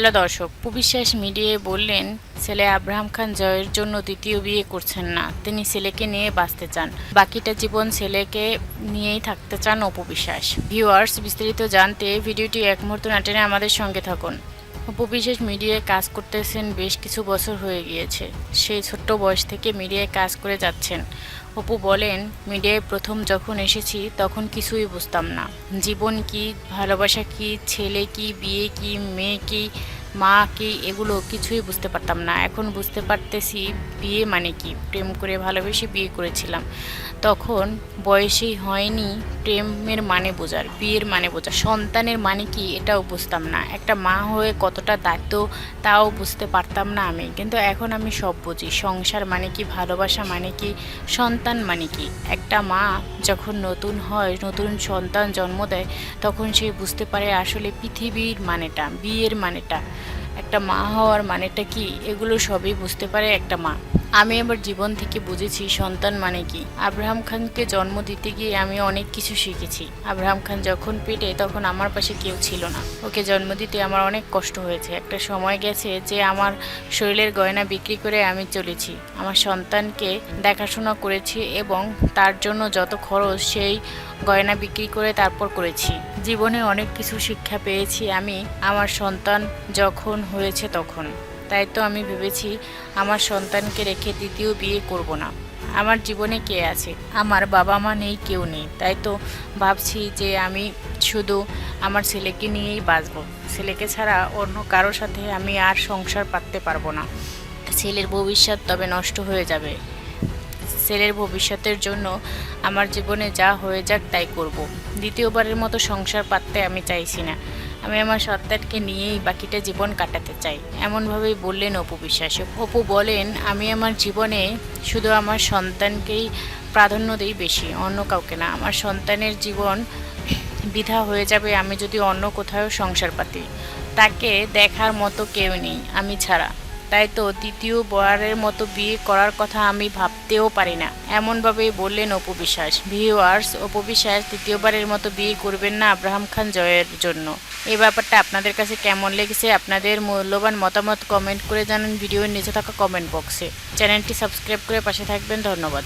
Hello দর্শক পুবিশ্বাস মিডিয়ায় বললেন, ছেলে আব্রাহাম খান জয়ের জন্য দ্বিতীয় বিয়ে করছেন না, তিনি ছেলেকে নিয়ে বাঁচতে চান। বাকিটা জীবন ছেলেকে নিয়েই থাকতে চান অপু বিশ্বাস। ভিউয়ার্স, বিস্তারিত জানতে ভিডিওটি এক মুহূর্ত নাটেনে আমাদের সঙ্গে থাকুন। অপু বিশ্বাস মিডিয়ায় কাজ করতেছেন বেশ কিছু বছর হয়ে গিয়েছে। সেই ছোট্ট বয়স থেকে মিডিয়ায় কাজ করে যাচ্ছেন। অপু বলেন, মিডিয়ায় প্রথম যখন এসেছি তখন কিছুই বুঝতাম না। জীবন কি, ভালোবাসা কি, ছেলে কি, বিয়ে কি, মেয়ে কি, মা কি, এগুলো কিছুই বুঝতে পারতাম না। এখন বুঝতে পারতেছি বিয়ে মানে কি। প্রেম করে ভালোবেসে বিয়ে করেছিলাম। তখন বয়সেই হয়নি প্রেমের মানে বোঝার, বিয়ের মানে বোঝার। সন্তানের মানে কি এটাও বুঝতাম না। একটা মা হয়ে কতটা দায়িত্ব তাও বুঝতে পারতাম না আমি। কিন্তু এখন আমি সব বুঝি। সংসার মানে কি, ভালোবাসা মানে কি, সন্তান মানে কি? একটা মা যখন নতুন হয়, নতুন সন্তান জন্ম দেয়, তখন সে বুঝতে পারে আসলে পৃথিবীর মানেটা, বিয়ের মানেটা। একটা মা হওয়ার মানেটা কি? এগুলো সবই বুঝতে পারে একটা মা। আমি আবার জীবন থেকে বুঝেছি সন্তান মানে কি। আব্রাহাম খানকে জন্ম দিতে গিয়ে আমি অনেক কিছু শিখেছি। আব্রাহাম খান যখন পেটে, তখন আমার পাশে কেউ ছিল না। ওকে জন্ম দিতে আমার অনেক কষ্ট হয়েছে। একটা সময় গেছে যে আমার শরীরের গয়না বিক্রি করে আমি চলেছি। আমার সন্তানকে দেখাশোনা করেছি এবং তার জন্য যত খরচ, সেই গয়না বিক্রি করে তারপর করেছি। জীবনে অনেক কিছু শিক্ষা পেয়েছি আমি। আমার সন্তান যখন হয়েছে তখন। তাই তো আমি ভেবেছি আমার সন্তানকে রেখে দ্বিতীয় বিয়ে করব না। আমার জীবনে কে আছে? আমার বাবা মা নেই, কেউ নেই। তাই তো ভাবছি যে আমি শুধু আমার ছেলেকে নিয়েই বাঁচব। ছেলেকে ছাড়া অন্য কারোর সাথে আমি আর সংসার পাততে পারব না। ছেলের ভবিষ্যৎ তবে নষ্ট হয়ে যাবে। ছেলের ভবিষ্যতের জন্য আমার জীবনে যা হয়ে যাক তাই করব। দ্বিতীয়বারের মতো সংসার পাততে আমি চাইছি না। আমি আমার সন্তানকে নিয়েই বাকিটা জীবন কাটাতে চাই। এমনভাবেই বললেন অপু বিশ্বাস। অপু বলেন, আমি আমার জীবনে শুধু আমার সন্তানকেই প্রাধান্য দিই বেশি, অন্য কাউকে না। আমার সন্তানের জীবন বিধা হয়ে যাবে আমি যদি অন্য কোথাও সংসার পাতি। তাকে দেখার মতো কেউ নেই, আমি ছাড়া। তাই তো দ্বিতীয় বারের মতো বিয়ে করার কথা আমি ভাবতেও পারি না। এমনভাবেই বললেন অপু বিশ্বাস। ভিউয়ার্স, অপু বিশ্বাস তৃতীয়বারের মতো বিয়ে করবেন না আব্রাহাম খান জয়ের জন্য। এই ব্যাপারটা আপনাদের কাছে কেমন লেগেছে? আপনাদের মূল্যবান মতামত কমেন্ট করে জানান ভিডিওর নিচে থাকা কমেন্ট বক্সে। চ্যানেলটি সাবস্ক্রাইব করে পাশে থাকবেন। ধন্যবাদ।